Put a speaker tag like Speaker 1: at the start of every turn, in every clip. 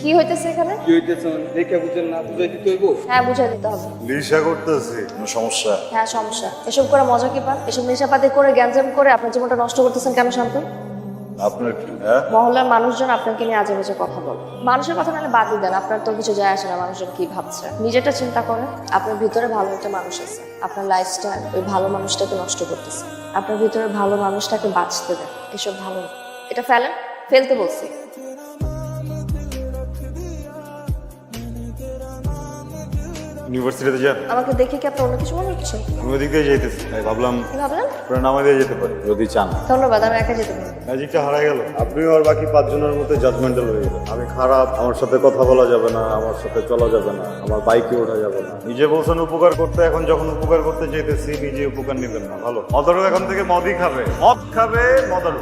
Speaker 1: কি হইতেছে এখানে?
Speaker 2: কি হইতেছে? দেখে বুঝেন না বুঝাই দিতে হইব?
Speaker 1: হ্যাঁ বুঝাই দিতে হবে।
Speaker 3: লিসা করতেছি কোনো সমস্যা?
Speaker 1: হ্যাঁ সমস্যা। এসব করে মজা কি পান? এসব নেশাপাতি করে গ্যাঞ্জাম করে আপনার জীবনটা নষ্ট করতেছেন কেন শান্ত
Speaker 3: আপনার কি হ্যাঁ?
Speaker 1: মহল্লার মানুষজন আপনাকে নিয়ে আজে বাজে কথা বলে। মানুষের কথা নাহলে বাদই দেন আপনার তো কিছু যায় আসে না মানুষজন কি ভাবছে? নিজেরটা চিন্তা করেন আপনার ভিতরে ভালো একটা মানুষ আছে। আপনার লাইফস্টাইল ওই ভালো মানুষটাকে নষ্ট করতেছে। আপনার ভিতরে ভালো মানুষটাকে বাঁচতে দেন এসব ভালো এটা ফেলেন? ফেলতে বলছি।
Speaker 3: ইউনিভার্সিটিতে যান
Speaker 1: আমাকে দেখে কি আপনার অন্য কিছু মনে হচ্ছে?
Speaker 3: আমি ওদিক দিয়ে যাইতেছি। তাই ভাবলাম
Speaker 1: কি ভাবলেন?
Speaker 3: আপনারা নামে দিয়ে যেতে পারি। যদি চান।
Speaker 1: ধন্যবাদ আমি একা যেতে পারি
Speaker 3: ম্যাজিকটা হারাই গেল। আপনি আর বাকি পাঁচজনের মধ্যে জাজমেন্টাল হয়ে গেলেন আমি খারাপ আমার সাথে কথা বলা যাবে না আমার সাথে চলা যাবে না আমার বাইকে ওঠা যাবে না। নিজে বলছেন উপকার করতে এখন যখন উপকার করতে যেতেছি নিজে উপকার নেবেন না। ভালো। মদারু এখন থেকে মদই খাবে। মদ খাবে মদারু।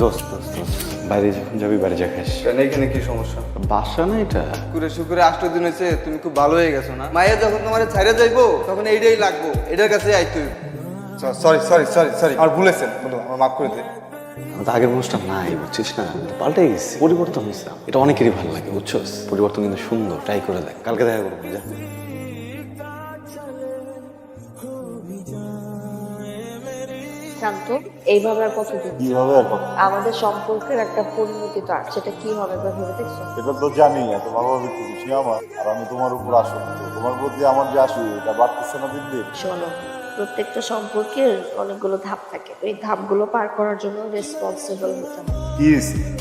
Speaker 4: দোস্ত দোস্ত দোস্ত। বাইরে যখন যাবি বাড়ি যা খাস।
Speaker 2: কেন এখানে কি সমস্যা?
Speaker 4: বাসা না এটা?
Speaker 2: কুরে শুকুরে আষ্ট দিন হয়েছে তুমি খুব ভালো হয়ে গেছো না? মায়ের যখন তোমার ছাইরে যাইবো তখন এইটাই লাগবো এটার কাছে আইতে সরি সরি সরি সরি আর ভুলেছেন বলো আমার মাফ করে দিন।
Speaker 4: আমার আগের মানুষটা নাই বুঝছিস না? পাল্টে গেছি। পরিবর্তন হয়েছে। এটা অনেকেরই ভালো লাগে বুঝছস? পরিবর্তন কিন্তু সুন্দর ট্রাই করে দেখ। কালকে দেখা করব যা।
Speaker 1: শান্ত এইভাবে আর কতদিন
Speaker 3: কীভাবে আর কথা
Speaker 1: আমাদের সম্পর্কের একটা পরিণতি তো আর সেটা কি হবে একবার ভেবে দেখছ?
Speaker 3: এটা তো জানি এত ভালোভাবে খুশি আমার। আর আমি তোমার উপর আসক্ত তোমার প্রতি আমার যে আসি এটা বাড়তেছে না দিন দিন?
Speaker 1: শোনো প্রত্যেকটা সম্পর্কের অনেকগুলো ধাপ থাকে। এই ধাপগুলো পার করার জন্য রেসপন্সিবল হতে হবে।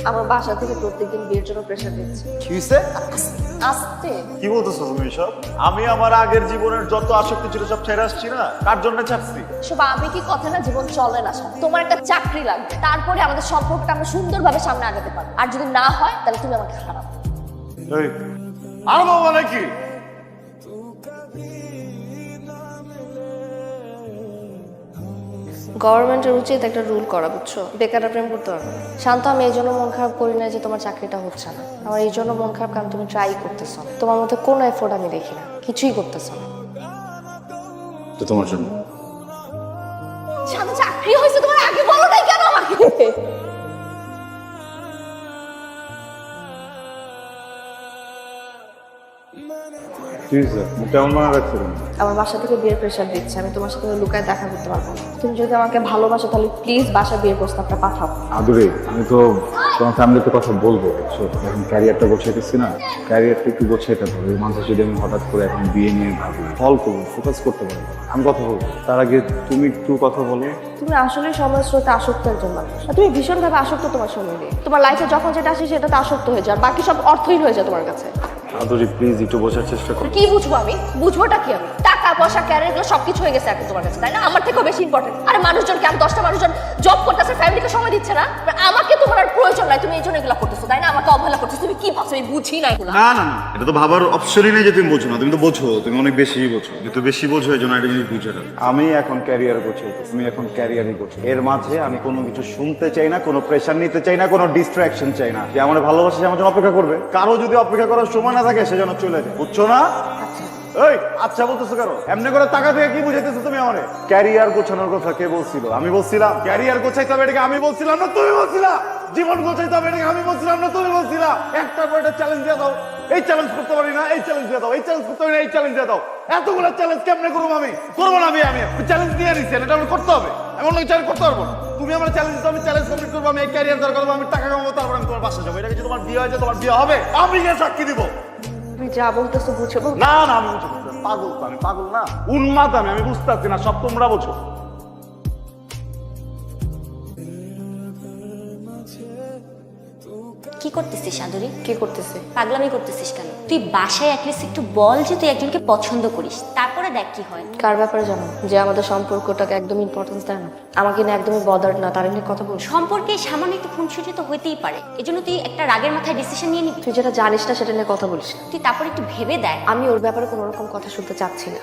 Speaker 1: আমার বাসা থেকে প্রত্যেকদিন বিয়ের জন্য প্রেশার দিচ্ছে আসতে।
Speaker 3: কি বলতেছো তুমি এসব? আমি আমার আগের জীবনের যত আসক্তি ছিল সব ছেড়ে আসছি না? কার জন্য ছাড়ছি
Speaker 1: সব আবেগী কথা না জীবন চলে না সব। তোমার একটা চাকরি লাগবে। তারপরে আমাদের সম্পর্কটা আমরা সুন্দরভাবে সামনে আগাতে পারব। আর যদি না হয় তাহলে তুমি আমাকে খারাপ
Speaker 3: আর বাবা নাকি?
Speaker 1: গভর্নমেন্টের উচিত একটা রুল করা বুঝছ? বেকাররা প্রেম করতে পারবে শান্ত আমি এই জন্য মন খারাপ করি না যে তোমার চাকরিটা হচ্ছে না। আমার এই জন্য মন খারাপ কারণ তুমি ট্রাই করতেছ। তোমার মধ্যে কোনো এফোর্ট আমি দেখি না। কিছুই করতেছ না।
Speaker 4: তো তোমার জন্য?
Speaker 1: শান্ত চাকরি হয়েছে তোমার আগে বলো নাই কেন আমাকে? আমার বাসা থেকে বিয়ের প্রেশার দিচ্ছে আমি তোমার সাথে লুকায় দেখা করতে পারব না। তুমি যদি আমাকে ভালোবাসো তাহলে প্লিজ বাসা বিয়ের প্রস্তাবটা পাঠাও।
Speaker 5: আদুরে আমি তো তোমার ফ্যামিলিতে কথা বলব এখন ক্যারিয়ারটা গোছাইতেছি না। ক্যারিয়ারটা একটু গোছাইতে হবে। ওই মানুষ যদি আমি হঠাৎ করে এখন বিয়ে নিয়ে ভাবি ফল করব ফোকাস করতে পারব আমি কথা বলব। তার আগে তুমি একটু কথা বলো।
Speaker 1: তুমি আসলে সময় স্রোতে আসক্ত একজন মানুষ। তুমি ভীষণভাবে আসক্ত তোমার সময় নিয়ে তোমার লাইফে যখন যেটা আসে সেটাতে আসক্ত হয়ে যায় বাকি সব অর্থহীন হয়ে যায় তোমার কাছে।
Speaker 4: আদরি প্লিজ একটু বোঝার চেষ্টা করো।
Speaker 1: কি বুঝব আমি? বুঝবোটা কি আমি? টাকা পয়সা ক্যারিয়ার এগুলো সবকিছু হয়ে গেছে এখন তোমার কাছে তাই না? আমার থেকেও বেশি ইম্পর্টেন্ট আরে মানুষজন কেমন দশটা মানুষজন জব করতেছে ফ্যামিলিকে সময় দিচ্ছে না। আমাকে তোমার আর প্রয়োজন নাই তুমি এই জন্য এগুলো করতেছো তাই না? আমাকে অবহেলা করতেছো তুমি কি ভাবছ? আমি বুঝি না এগুলো।
Speaker 3: না না না এটা তো ভাবার অপশনই নেই যে তুমি বোঝো না তুমি তো বোঝো তুমি অনেক বেশি বোঝো। কিন্তু বেশি বোঝো এই জন্য একটা জিনিস বুঝে না।
Speaker 5: আমি এখন ক্যারিয়ার গোছাইতেছি তুমি এখন ক্যারিয়ারই করছ। এর মাঝে আমি কোনো কিছু শুনতে চাই না কোনো প্রেশার নিতে চাই না কোনো ডিস্ট্রাকশন চাই না। যে আমার ভালোবাসা সে আমার জন্য অপেক্ষা করবে। কারও যদি অপেক্ষা করার সময় না থাকে সে যেন চলে যায় বুঝছ না? এই আচ্ছা বলতেছো কেন? এমনি করে টাকা থেকে কি বুঝাইতেছো তুমি আমারে? ক্যারিয়ার গোছানোর কথা কে বলছিল? আমি বলছিলাম ক্যারিয়ার গোছাইতে হবে এটাকে আমি বলছিলাম না, তুমি বলছিলা। জীবন গোছাইতে হবে এটাকে আমি বলছিলাম না, তুমি বলছিলা। একটা পর একটা চ্যালেঞ্জ দিয়ে দাও। এই চ্যালেঞ্জ করতে পারি না, এই চ্যালেঞ্জ দিয়ে দাও, এই চ্যালেঞ্জ করতে পারি না, এই চ্যালেঞ্জ দিয়ে দাও। এতগুলো চ্যালেঞ্জ কেমনে করব আমি? করব না আমি আমি চ্যালেঞ্জ দিয়ে নিচ্ছি এটা আমার করতে হবে। এমন নয় চ্যালেঞ্জ করতে পারব না। তুমি আমার চ্যালেঞ্জ আমি চ্যালেঞ্জ কমপ্লিট করব, আমি ক্যারিয়ার দরকার করব আমি টাকা কামাবো, তারপর আমি তোমার বাসা যাব। এটা কিছু তোমার বিয়ে হয়েছে তোমার বিয়ে হবে, আমি গিয়ে সাক্ষী দিব।
Speaker 1: যা বলতেছো বুঝব
Speaker 5: না না, আমি বুঝতে পাগল তো আমি, পাগল না। উন্মাদ আমি আমি বুঝতে পারছি না, সব তোমরা বোঝো।
Speaker 6: করতেছিস আদরি
Speaker 1: কি করতেছে?
Speaker 6: পাগলামি করতেছিস কেন? তুই বাসায় অ্যাটলিস্ট একটু বল যে তুই একজনকে পছন্দ করিস। তারপরে দেখ কি হয়।
Speaker 1: কার ব্যাপারে জানো? যে আমাদের সম্পর্কটাকে একদম ইম্পর্টেন্স দেয় না। আমাকে নিয়ে একদমই বদার না তার নিয়ে কথা বলছো
Speaker 6: সম্পর্কে সামান্য একটু খুনসুটি তো হইতেই পারে। এজন্য তুই একটা রাগের মাথায় ডিসিশন নিয়ে নিবি।
Speaker 1: তুই যেটা জানিস না সেটা নিয়ে কথা বলিস
Speaker 6: তুই তারপর একটু ভেবে দেখ।
Speaker 1: আমি ওর ব্যাপারে কোনো রকম কথা শুনতে চাচ্ছি না।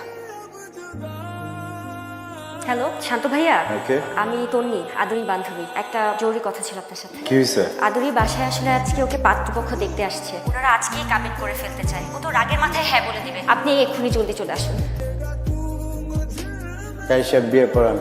Speaker 6: হ্যালো শান্ত ভাইয়া।
Speaker 4: ওকে।
Speaker 6: আমি তন্নি আদুরি বান্ধবী। একটা জরুরি কথা ছিল আপনার সাথে।
Speaker 4: কি হয়েছে
Speaker 6: আদুরি বাসায় আসলে আজকে ওকে পাত্রপক্ষ দেখতে আসছে। ওনারা আজকেই কামেন্ট করে ফেলতে চায়। ও তো রাগের মাথায় হ্যাঁ বলে দিবে। আপনি এক্ষুনি জলদি চলে আসুন।
Speaker 7: কাইসার বিয়ে করান।